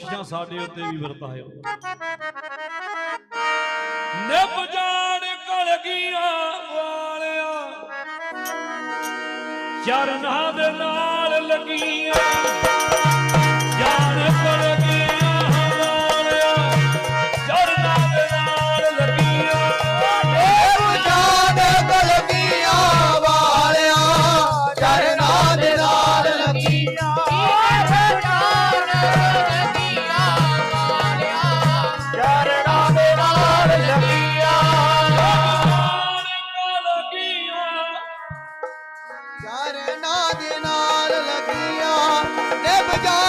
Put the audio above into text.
ਜਾਂ ਸਾਡੇ ਉੱਤੇ ਵੀ ਵਰਤਾਇਓ ਨਿਭ ਜਾਣ ਕਲਗੀਆਂ ਵਾਲਿਆ। ਚਰਨਾਂ ਦੇ ਨਾਲ ਲੱਗੀਆਂ ਚਰਨਾ ਦੇ ਨਾਲ ਲੱਗੀਆਂ ਤੇ ਬਜਾ